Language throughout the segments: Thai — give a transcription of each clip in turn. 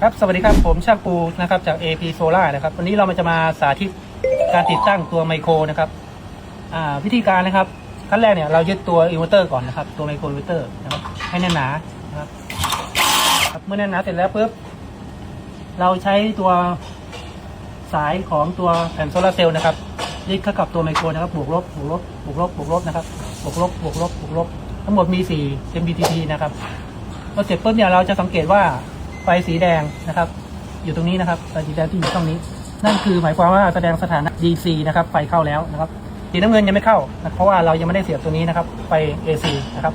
ครับสวัสดีครับผมช่างปูนะครับจาก AP Solar นะครับวันนี้เรามาจะมาสาธิตการติดตั้งตัวไมโครนะครับวิธีการนะครับขั้นแรกเนี่ยเรายึดตัวอินเวอร์เตอร์ก่อนนะครับตัวไมโครอินเวอร์เตอร์นะครับให้แน่นหนานะครับครับเมื่อแน่นหนาเสร็จแล้วปุ๊บเราใช้ตัวสายของตัวแผ่นโซลาร์เซลล์นะครับยึดเข้ากับตัวไมโครนะครับบวกลบบวกลบบวกลบบวกลบนะครับบวกลบบวกลบบวกลบทั้งหมดมี 4 MPPT นะครับ พอเสร็จปุ๊บเนี่ยเราจะสังเกตว่าไฟสีแดงนะครับ อยู่ตรงนี้นะครับไฟสีแดงที่อยู่ตรงนี้ นั่นคือหมายความว่าแสดงสถานะ DC นะครับไฟเข้าแล้วนะครับสีน้ำเงินยังไม่เข้านะเพราะว่าเรายังไม่ได้เสียบตัวนี้นะครับไฟ AC นะครับ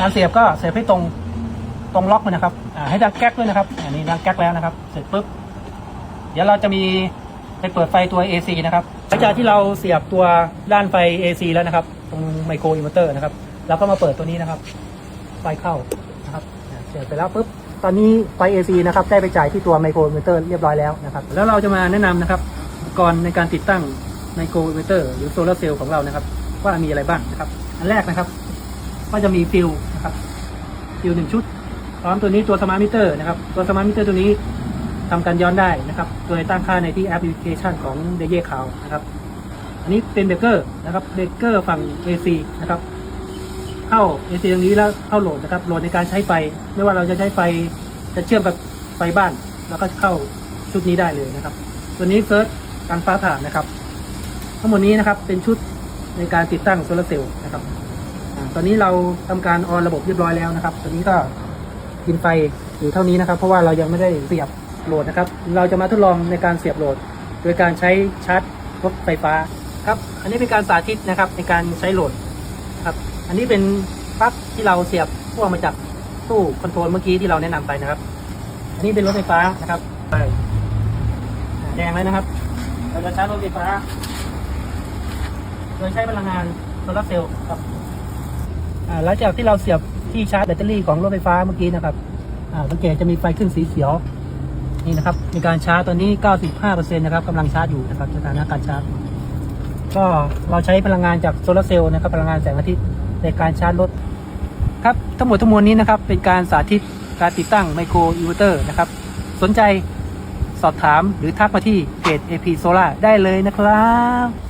การเสียบก็เสียบให้ตรงตรงล็อกมันนะครับให้ดังแก๊กด้วยนะครับอันนี้ดังแก๊กแล้วนะครับ เสร็จปุ๊บเดี๋ยวเราจะมีไปเปิดไฟตัว AC นะครับหลังจากที่เราเสียบตัวด้านไฟ AC แล้วนะครับ ตรงไมโครอินเวอร์เตอร์นะครับเราก็มาเปิดตัวนี้นะครับ ไฟเข้า เสียบไปแล้วปุ๊บตอนนี้ไฟ AC นะครับได้ไปจ่ายที่ตัวไมโครอินเวอร์เตอร์เรียบร้อยแล้วนะครับแล้วเราจะมาแนะนำนะครับอุปกรณ์ในการติดตั้งไมโครอินเวอร์เตอร์หรือโซลาร์เซลล์ของเรานะครับ ว่ามีอะไรบ้างนะครับ อันแรกนะครับ ก็จะมีฟิลนะครับฟิลหนึ่งชุด พร้อมตัวนี้ตัวสมาร์ทมิเตอร์นะครับ ตัวสมาร์ทมิเตอร์ตัวนี้ทำการย้อนได้นะครับ โดยตั้งค่าในที่แอปพลิเคชันของเดเย่คาวนะครับ อันนี้เป็นเบรกเกอร์นะครับเบรกเกอร์ฝั่ง AC นะครับ เข้า AC ตรงนี้แล้วเข้าโหลดนะครับโหลดในการใช้ไฟ ไม่ว่าเราจะใช้ไฟจะเชื่อมกับไฟบ้านแล้วก็เข้าชุดนี้ได้เลยนะครับ ตัวนี้เฟิร์สการฟ้าผ่านนะครับ ทั้งหมดนี้นะครับเป็นชุดในการติดตั้งโซลาร์เซลล์นะครับตอนนี้เราทำการออนระบบเรียบร้อยแล้วนะครับตัวนี้ก็กินไฟอยู่เท่านี้นะครับ เพราะว่าเรายังไม่ได้เสียบโหลดนะครับ เราจะมาทดลองในการเสียบโหลด โดยการใช้ชาร์จรถไฟฟ้าครับ อันนี้เป็นการสาธิตนะครับในการใช้โหลด ครับ อันนี้เป็นปลั๊กที่เราเสียบพ่วงมาจากตู้คอนโทรลเมื่อกี้ที่เราแนะนำไปนะครับ อันนี้เป็นรถไฟฟ้านะครับไปแดงแล้วนะครับ เราจะชาร์จรถไฟฟ้า โดยใช้พลังงานโซลาร์เซลล์ครับอ่าหลังจากที่เราเสียบที่ชาร์จแบตเตอรี่ของรถไฟฟ้าเมื่อกี้นะครับอ่าสังเกตจะมีไฟขึ้นสีเขียว นี่นะครับมีการชาร์จตอนนี้ 95%นะครับกำลังชาร์จอยู่นะครับสถานะการชาร์จ ก็เราใช้พลังงานจากโซลาร์เซลล์นะครับพลังงานแสงอาทิตย์ในการชาร์จรถครับทั้งหมดทั้งมวลนี้นะครับเป็นการสาธิตการติดตั้งไมโครอินเวอร์เตอร์นะครับ สนใจสอบถามหรือทักมาที่เพจ AP Solar ได้เลยนะครับ